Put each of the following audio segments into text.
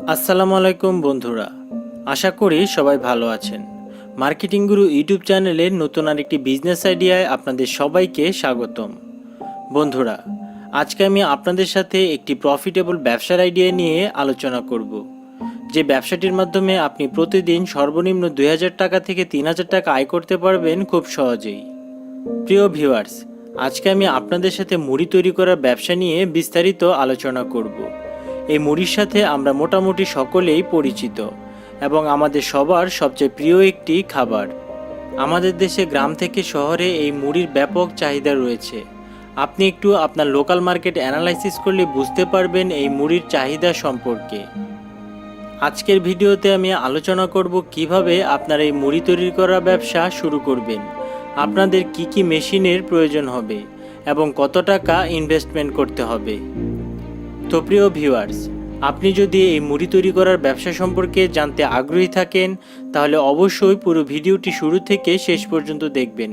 আসসালামু আলাইকুম বন্ধুরা। আশা করি সবাই ভালো আছেন। মার্কেটিং গুরু ইউটিউব চ্যানেলের নতুন আরেকটি বিজনেস আইডিয়ায় আপনাদের সবাইকে স্বাগতম। বন্ধুরা, আজকে আমি আপনাদের সাথে একটি প্রফিটেবল ব্যবসার আইডিয়া নিয়ে আলোচনা করব। যে ব্যবসাটির মাধ্যমে আপনি প্রতিদিন সর্বনিম্ন দুই হাজার টাকা থেকে তিন হাজার টাকা আয় করতে পারবেন খুব সহজেই। প্রিয় ভিউয়ার্স আজকে আমি আপনাদের সাথে মুড়ি তৈরি করার ব্যবসা নিয়ে বিস্তারিত আলোচনা করব। এই মুড়ির সাথে আমরা মোটামুটি সকলেই পরিচিত এবং আমাদের সবার সবচেয়ে প্রিয় একটি খাবার। আমাদের দেশে গ্রাম থেকে শহরে এই মুড়ির ব্যাপক চাহিদা রয়েছে। আপনি একটু আপনার লোকাল মার্কেট অ্যানালাইসিস করলে বুঝতে পারবেন এই মুড়ির চাহিদা সম্পর্কে। আজকের ভিডিওতে আমি আলোচনা করব কীভাবে আপনার এই মুড়ি তৈরি করা ব্যবসা শুরু করবেন, আপনাদের কি কি মেশিনের প্রয়োজন হবে এবং কত টাকা ইনভেস্টমেন্ট করতে হবে। তো প্রিয় ভিউয়ার্স আপনি যদি এই মুড়ি তৈরি করার ব্যবসা সম্পর্কে জানতে আগ্রহী থাকেন, তাহলে অবশ্যই পুরো ভিডিওটি শুরু থেকে শেষ পর্যন্ত দেখবেন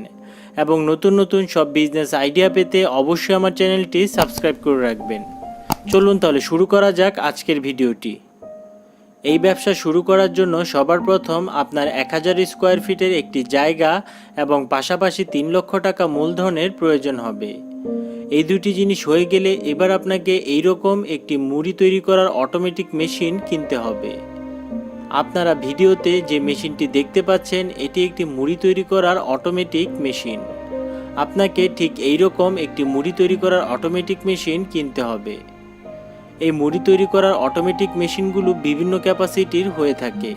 এবং নতুন নতুন সব বিজনেস আইডিয়া পেতে অবশ্যই আমার চ্যানেলটি সাবস্ক্রাইব করে রাখবেন। চলুন তাহলে শুরু করা যাক আজকের ভিডিওটি। এই ব্যবসা শুরু করার জন্য সবার প্রথম আপনার এক হাজার স্কোয়ার ফিটের একটি জায়গা এবং পাশাপাশি তিন লক্ষ টাকা মূলধনের প্রয়োজন হবে। এই দুটি জিনিস হয়ে গেলে এবার আপনাকে এইরকম একটি মুড়ি তৈরি করার অটোমেটিক মেশিন কিনতে হবে। আপনারা ভিডিওতে যে মেশিনটি দেখতে পাচ্ছেন, এটি একটি মুড়ি তৈরি করার অটোমেটিক মেশিন আপনাকে ঠিক এইরকম একটি মুড়ি তৈরি করার অটোমেটিক মেশিন কিনতে হবে। এই মুড়ি তৈরি করার অটোমেটিক মেশিনগুলো বিভিন্ন ক্যাপাসিটির হয়ে থাকে।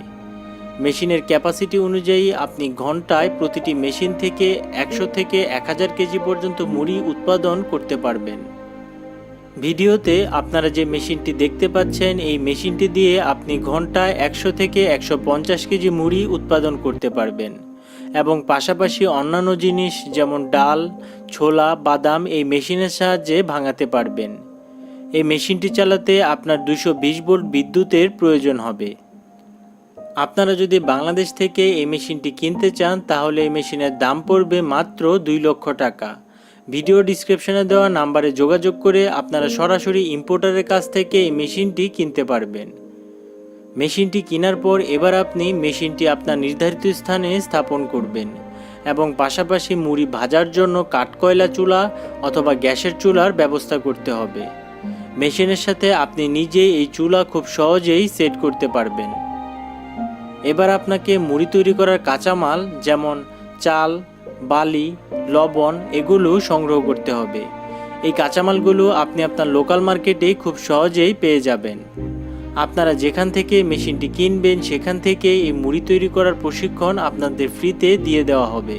মেশিনের ক্যাপাসিটি অনুযায়ী আপনি ঘন্টায় প্রতিটি মেশিন থেকে একশো থেকে এক হাজার কেজি পর্যন্ত মুড়ি উৎপাদন করতে পারবেন। ভিডিওতে আপনারা যে মেশিনটি দেখতে পাচ্ছেন, এই মেশিনটি দিয়ে আপনি ঘন্টায় একশো থেকে একশো পঞ্চাশ কেজি মুড়ি উৎপাদন করতে পারবেন। এবং পাশাপাশি অন্যান্য জিনিস যেমন ডাল, ছোলা, বাদাম এই মেশিনের সাহায্যে ভাঙাতে পারবেন। এই মেশিনটি চালাতে আপনার দুশো বিশ ভোল্ট বিদ্যুতের প্রয়োজন হবে। আপনারা যদি বাংলাদেশ থেকে এই মেশিনটি কিনতে চান, তাহলে এই মেশিনের দাম পড়বে মাত্র দুই লক্ষ টাকা। ভিডিও ডিসক্রিপশনে দেওয়া নাম্বারে যোগাযোগ করে আপনারা সরাসরি ইম্পোর্টারের কাছ থেকে এই মেশিনটি কিনতে পারবেন। মেশিনটি কেনার পর এবার আপনি মেশিনটি আপনার নির্ধারিত স্থানে স্থাপন করবেন এবং পাশাপাশি মুড়ি ভাজার জন্য কাঠকয়লা চুলা অথবা গ্যাসের চুলার ব্যবস্থা করতে হবে। মেশিনের সাথে আপনি নিজে এই চুলা খুব সহজেই সেট করতে পারবেন। এবার আপনাকে মুড়ি তৈরি করার কাঁচামাল যেমন চাল, বালি, লবণ এগুলো সংগ্রহ করতে হবে। এই কাঁচামালগুলো আপনি আপনার লোকাল মার্কেটে খুব সহজেই পেয়ে যাবেন। আপনারা যেখান থেকে মেশিনটি কিনবেন, সেখান থেকে এই মুড়ি তৈরি করার প্রশিক্ষণ আপনাদের ফ্রিতে দিয়ে দেওয়া হবে।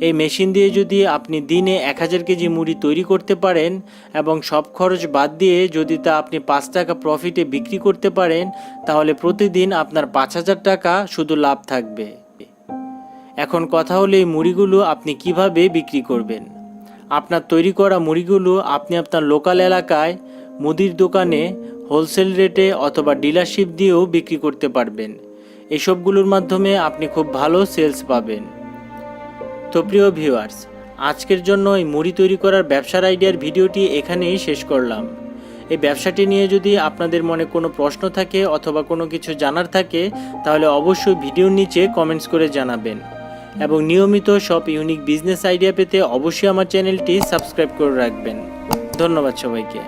এই মেশিন দিয়ে যদি আপনি দিনে এক হাজার কেজি মুড়ি তৈরি করতে পারেন এবং সব খরচ বাদ দিয়ে যদি তা আপনি পাঁচ টাকা প্রফিটে বিক্রি করতে পারেন, তাহলে প্রতিদিন আপনার পাঁচ হাজার টাকা শুধু লাভ থাকবে। এখন কথা হলো এই মুড়িগুলো আপনি কীভাবে বিক্রি করবেন। আপনার তৈরি করা মুড়িগুলো আপনি আপনার লোকাল এলাকায়, মুদির দোকানে হোলসেল রেটে অথবা ডিলারশিপ দিয়েও বিক্রি করতে পারবেন। এসবগুলোর মাধ্যমে আপনি খুব ভালো সেলস পাবেন। তো প্রিয় ভিউয়ার্স, আজকের জন্য এই মুড়ি তৈরি করার ব্যবসার আইডিয়ার ভিডিওটি এখানেই শেষ করলাম। এই ব্যবসাটি নিয়ে যদি আপনাদের মনে কোনো প্রশ্ন থাকে অথবা কোনো কিছু জানার থাকে, তাহলে অবশ্যই ভিডিওর নিচে কমেন্টস করে জানাবেন। এবং নিয়মিত সব ইউনিক বিজনেস আইডিয়া পেতে অবশ্যই আমার চ্যানেলটি সাবস্ক্রাইব করে রাখবেন। ধন্যবাদ সবাইকে।